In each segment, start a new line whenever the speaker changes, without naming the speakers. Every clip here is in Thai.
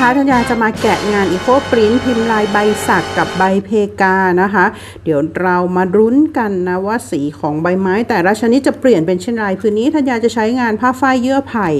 นะคะท่านยาจะมาแกะงานอีโคปริ้นพิมพ์ลายใบสักกับใบเพกานะคะ เดี๋ยวเรามารุ้นกันนะว่าสีของใบไม้ แต่ละชนิดจะเปลี่ยนเป็นเช่นไรพื้นนี้ท่านยาจะใช้งานผ้าฝ้ายเยื่อไผ่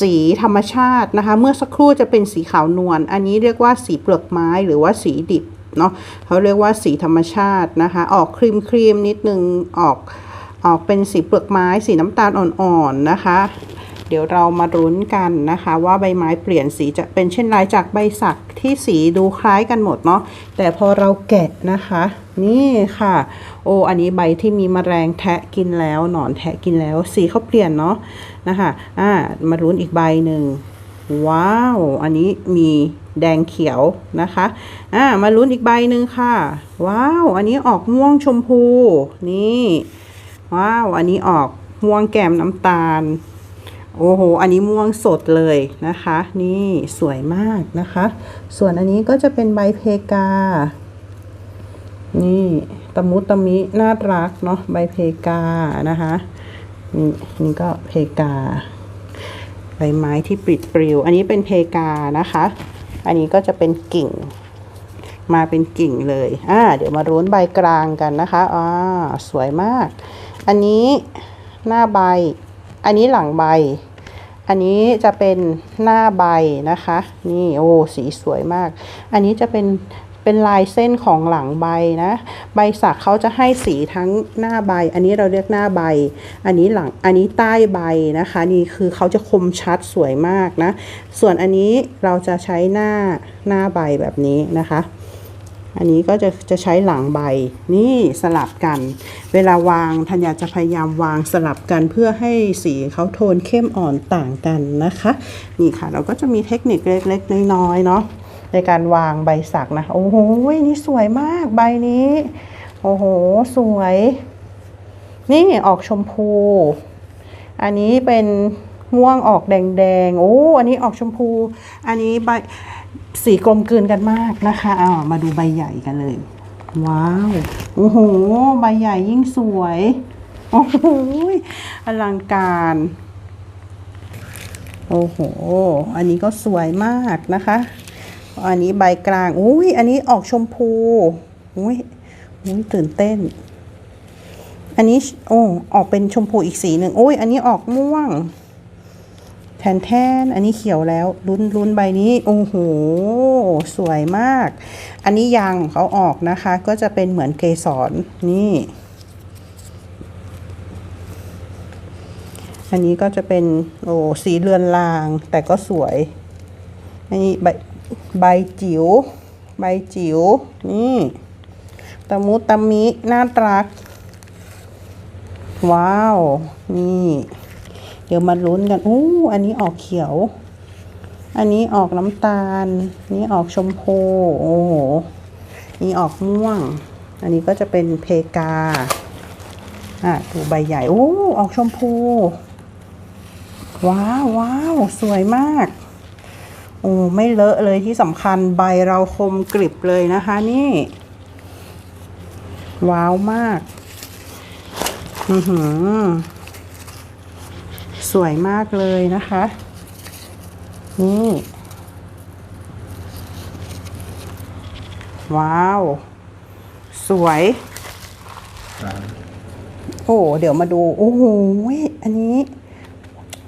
สีธรรมชาตินะคะ เมื่อสักครู่จะเป็นสีขาวนวลอันนี้เรียกว่าสีเปลือกไม้หรือว่าสีดิบเนาะเขาเรียกว่าสีธรรมชาตินะคะ ออกครีมครีมนิดนึงออกออกเป็นสีเปลือกไม้สีน้ำตาลอ่อนๆนะคะ เดี๋ยวเรามารุ้นกันนะคะ ว่าใบไม้เปลี่ยนสีจะเป็นเช่นไรจากใบสักที่สีดูคล้ายกันหมดเนาะแต่พอเราแกะนะคะ นี่ค่ะ โอ้อันนี้ใบที่มีมแมลงแทะกินแล้วหนอนแทะกินแล้ว สีเขาเปลี่ยนเนาะนะคะอ่ามารุ้นอีกใบหนึ่งว้าว อันนี้มีแดงเขียวนะคะ อ่า มาลุ้นอีกใบหนึ่งค่ะ ว้าว อันนี้ออกม่วงชมพู นี่ ว้าว อันนี้ออกม่วงแก้มน้ำตาล โอ้โห อันนี้ม่วงสดเลยนะคะ นี่สวยมากนะคะ ส่วนอันนี้ก็จะเป็นใบเพกา นี่ตะมุตะมิน่ารักเนาะใบเพกานะคะนี่นี่ก็เพกา ใบไม้ที่ปลิดปลิว อันนี้เป็นเพกานะคะ อันนี้ก็จะเป็นกิ่ง มาเป็นกิ่งเลย อ่า เดี๋ยวมารุ้นใบกลางกันนะคะ อ่า สวยมาก อันนี้หน้าใบ อันนี้หลังใบ อันนี้จะเป็นหน้าใบนะคะ นี่โอ้สีสวยมาก อันนี้จะเป็นเป็นลายเส้นของหลังใบนะ ใบสักเขาจะให้สีทั้งหน้าใบ อันนี้เราเรียกหน้าใบ อันนี้หลัง อันนี้ใต้ใบนะคะ นี่คือเขาจะคมชัดสวยมากนะ ส่วนอันนี้เราจะใช้หน้าหน้าใบแบบนี้นะคะ อันนี้ก็จะจะใช้หลังใบนี่สลับกัน เวลาวางธัญญาจะพยายามวางสลับกันเพื่อให้สีเขาโทนเข้มอ่อนต่างกันนะคะ นี่ค่ะ เราก็จะมีเทคนิคเล็กๆน้อยๆเนาะในการวางใบสักนะ โอ้โหนี่สวยมากใบนี้ โอ้โห สวย นี่ออกชมพู อันนี้เป็น ม่วงออกแดงๆ โอ้ อันนี้ออกชมพู อันนี้ใบสีกลมกลืนกันมากนะคะอ้าวมาดูใบใหญ่กันเลย ว้าว โอ้โห ใบใหญ่ยิ่งสวย โอ้โห อลังการ โอ้โห อันนี้ก็สวยมากนะคะ อันนี้ใบกลาง อุ้ย อันนี้ออกชมพู อุ้ย อุ้ยตื่นเต้น อันนี้ โอ้ ออกเป็นชมพูอีกสีหนึ่งโอ้ย อันนี้ออกม่วง แทนแทนอันนี้เขียวแล้วลุ้นลุ้นใบนี้ โอ้โห สวยมาก อันนี้ยางเขาออกนะคะ ก็จะเป็นเหมือนเกสรนี่ อันนี้ก็จะเป็นโอ้สีเรือนราง แต่ก็สวย อันนี้ใบใบจิ๋วใบจิ๋วนี่ตะมุตะมิน่ารัก ว้าว นี่ เดี๋ยวมาลุ้นกันอู้อันนี้ออกเขียว อันนี้ออกน้ำตาล นี่ออกชมพูโอ้โหนี่ออกม่วง อันนี้ก็จะเป็นเพกาอะดูใบใหญ่โอ้ออกชมพู ว้าวว้าวสวยมากโอ้ไม่เลอะเลยที่สำคัญใบเราคมกริบเลยนะคะนี่ ว้าวมาก อือหือ สวยมากเลยนะคะ นี่ ว้าว สวย โอ้ เดี๋ยวมาดู โอ้โห อันนี้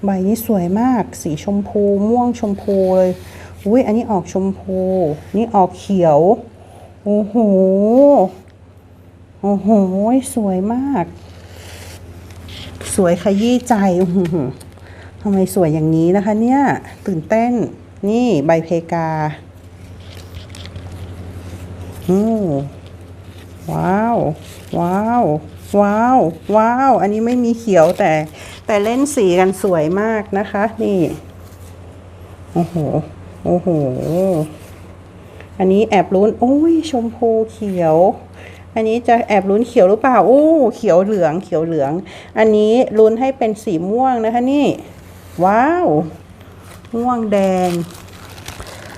ใบนี้สวยมาก สีชมพูม่วงชมพูเลย อุ้ยอันนี้ออกชมพู นี่ออกเขียว โอ้โห โอ้โห สวยมาก สวยขยี้ใจทำไมสวยอย่างนี้นะคะเนี่ย ตื่นเต้น นี่ใบเพกาอืมว้าว ว้าว ว้าว ว้าว อันนี้ไม่มีเขียวแต่แต่เล่นสีกันสวยมากนะคะ นี่ โอ้โห โอ้โห อันนี้แอบลุ้นโอ้ย ชมพูเขียว อันนี้จะแอบลุ้นเขียวหรือเปล่าโอ้เขียวเหลืองเขียวเหลือง อันนี้ลุ้นให้เป็นสีม่วงนะคะนี่ ว้าว ม่วงแดง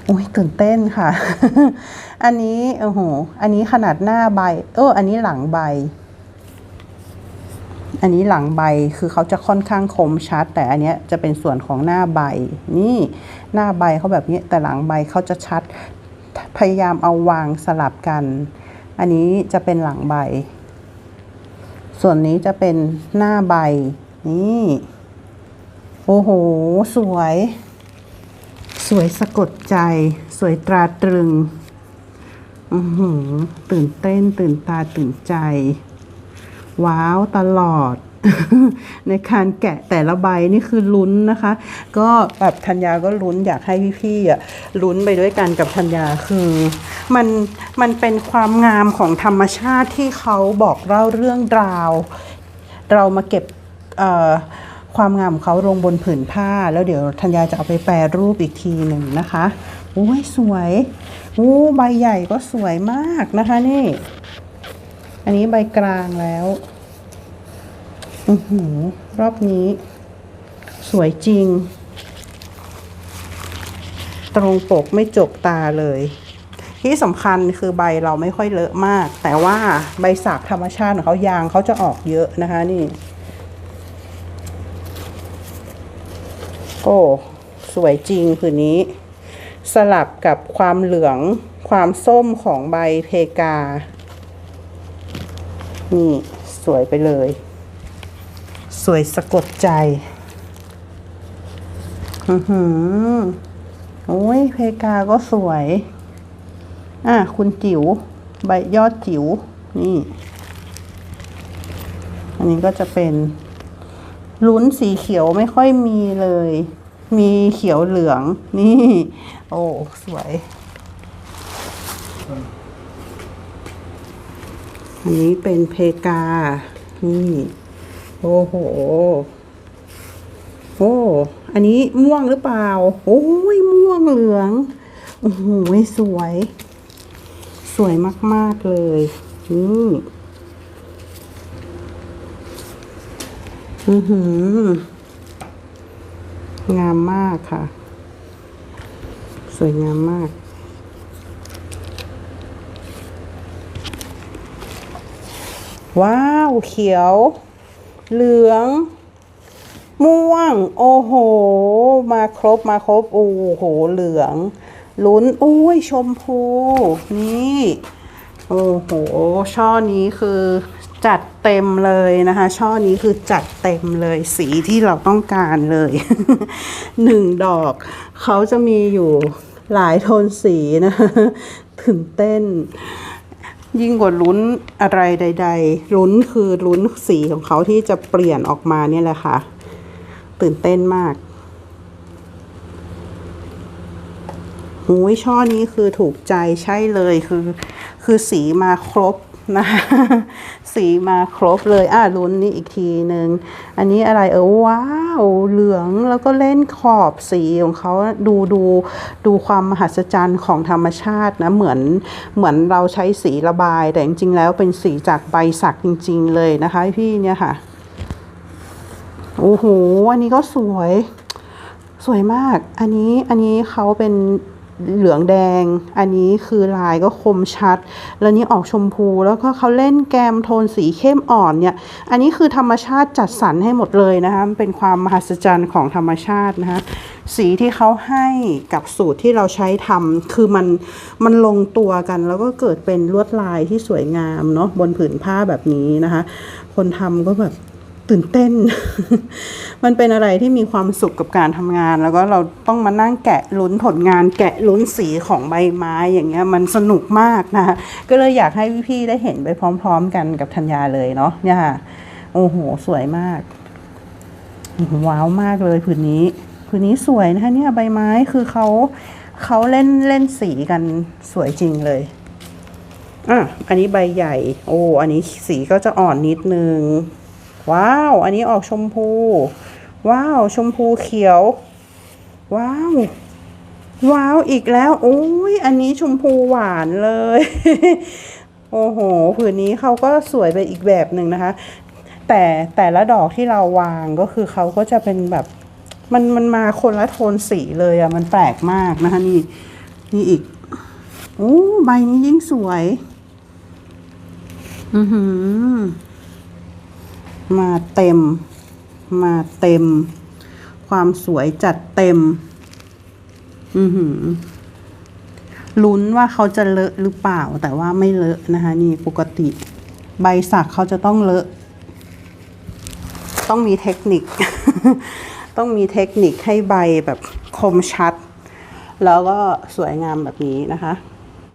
โอ้ยตื่นเต้นค่ะ อันนี้โอ้โหอันนี้ขนาดหน้าใบ เออ อันนี้หลังใบ อันนี้หลังใบคือเขาจะค่อนข้างคมชัด แต่อันเนี้ยจะเป็นส่วนของหน้าใบ นี่หน้าใบเขาแบบนี้แต่หลังใบเขาจะชัด พยายามเอาวางสลับกัน อันนี้จะเป็นหลังใบ ส่วนนี้จะเป็นหน้าใบ นี่ โอ้โห สวย สวยสะกดใจ สวยตราตรึง อือหือ ตื่นเต้นตื่นตาตื่นใจ ว้าวตลอด ในการแกะแต่ละใบนี่คือลุ้นนะคะ ก็แบบธัญญาก็ลุ้นอยากให้พี่ๆอะลุ้นไปด้วยกันกับธัญญาคือมันมันเป็นความงามของธรรมชาติที่เขาบอกเล่าเรื่องราว เรามาเก็บความงามของเขาลงบนผืนผ้า แล้วเดี๋ยวธัญญาจะเอาไปแปรรูปอีกทีหนึ่งนะคะโอ้ยสวยโอ้ใบใหญ่ก็สวยมากนะคะนี่ อันนี้ใบกลางแล้ว อือหือ รอบนี้ สวยจริง ตรงปกไม่จกตาเลย ที่สำคัญคือใบเราไม่ค่อยเลอะมาก แต่ว่าใบสักธรรมชาติของเขายางเขาจะออกเยอะนะคะนี่ โอ้สวยจริงผืนนี้ สลับกับความเหลืองความส้มของใบเพกา นี่ สวยไปเลย สวยสะกดใจ อือหือโอ้ยเพกาก็สวย อะ คุณจิ๋ว ใบยอดจิ๋ว นี่ อันนี้ก็จะเป็นลุ้นสีเขียวไม่ค่อยมีเลย มีเขียวเหลือง นี่ โอ้ สวย อันนี้เป็นเพกา นี่ โอ้โห โอ้ อันนี้ม่วงหรือเปล่า โอ้ยม่วงเหลือง โอ้โหสวย สวยมาก ๆ เลย นี่อือหืองามมากค่ะ สวยงามมาก ว้าว เขียว เหลือง ม่วง โอ้โห มาครบมาครบ โอ้โห เหลือง ลุ้นอุ้ย ชมพู นี่ โอ้โห ช่อนี้คือจัดเต็มเลยนะคะ ช่อนี้คือจัดเต็มเลยสีที่เราต้องการเลยหนึ่งดอก เขาจะมีอยู่หลายโทนสีนะ ตื่นเต้น ยิ่งกว่าลุ้นอะไรใด ๆ ลุ้นคือลุ้นสีของเขาที่จะเปลี่ยนออกมาเนี่ยแหละค่ะ ตื่นเต้นมากหูยช่อนี้คือถูกใจใช่เลยคือ คือสีมาครบ นะสีมาครบเลยอะลุ้นนี่อีกทีหนึ่งอันนี้อะไรเออว้าวเหลืองแล้วก็เล่นขอบสีของเขาดูดูดูความมหัศจรรย์ของธรรมชาตินะเหมือนเหมือนเราใช้สีระบาย แต่จริงๆแล้วเป็นสีจากใบสักจริง ๆ เลยนะคะพี่เนี่ยค่ะโอ้โหอันนี้ก็สวยสวยมาก อันนี้อันนี้เขาเป็น เหลืองแดง อันนี้คือลายก็คมชัด แล้วนี่ออกชมพูแล้วก็เขาเล่นแกมโทนสีเข้มอ่อนเนี่ย อันนี้คือธรรมชาติจัดสรรให้หมดเลยนะคะเป็นความมหัศจรรย์ของธรรมชาตินะคะสีที่เขาให้กับสูตรที่เราใช้ทำคือมันมันลงตัวกัน แล้วก็เกิดเป็นลวดลายที่สวยงามเนาะบนผืนผ้าแบบนี้นะคะ คนทำก็แบบ ตื่นเต้น มันเป็นอะไรที่มีความสุขกับการทำงาน แล้วก็เราต้องมานั่งแกะลุ้นผลงาน แกะลุ้นสีของใบไม้อย่างเงี้ยมันสนุกมากนะคะก็เลยอยากให้พี่ๆได้เห็นไปพร้อม ๆ กันกับธัญญาเลยเนาะเนี่ยค่ะโอ้โห สวยมาก ว้าวมากเลยผืนนี้ผืนนี้สวยนะคะเนี่ยใบไม้คือเขาเขาเล่นเล่นสีกันสวยจริงเลยอะอันนี้ใบใหญ่ โอ้ อันนี้สีก็จะอ่อนนิดนึง ว้าว อันนี้ออกชมพู ว้าว ชมพูเขียว ว้าว ว้าว อีกแล้วโอ้ย อันนี้ชมพูหวานเลย โอ้โห ผืนนี้เขาก็สวยไปอีกแบบหนึ่งนะคะ แต่แต่ละดอกที่เราวางก็คือเขาก็จะเป็นแบบ มันมันมาคนละโทนสีเลยอะมันแปลกมากนะคะนี่ นี่อีก โอ้ ใบนี้ยิ่งสวย อือหือ มาเต็ม มาเต็ม ความสวยจัดเต็ม อือหือลุ้นว่าเขาจะเลอะหรือเปล่า แต่ว่าไม่เลอะนะคะ นี่ปกติ ใบสักเขาจะต้องเลอะ ต้องมีเทคนิค ต้องมีเทคนิคให้ใบแบบคมชัด แล้วก็สวยงามแบบนี้นะคะ